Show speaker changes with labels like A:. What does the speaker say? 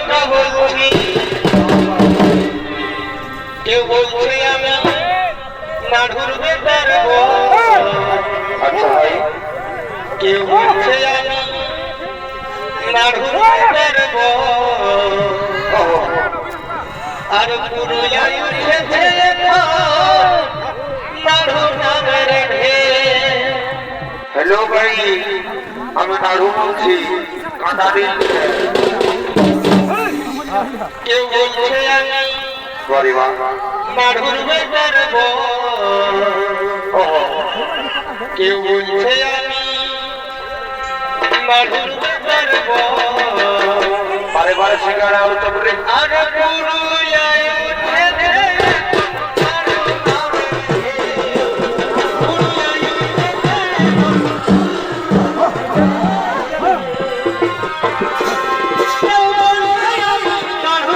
A: কেউ বলছি কেউ বলছি আমি নাড়ুর বেটার কেউ বলছে আমি নাড়ুর বেটার আচ্ছা, আর পুরুলিয়া উঠেছে নাড়ুর নামে রেখে
B: হ্যালো ভাই। আমি নাড়ু বলছি কাঁটা দিন সরি মা
A: নাড়ুর পারব কেউ বলছে আমি নাড়ুর পারব
B: পারে। শিকার
A: আর পুরুলিয়া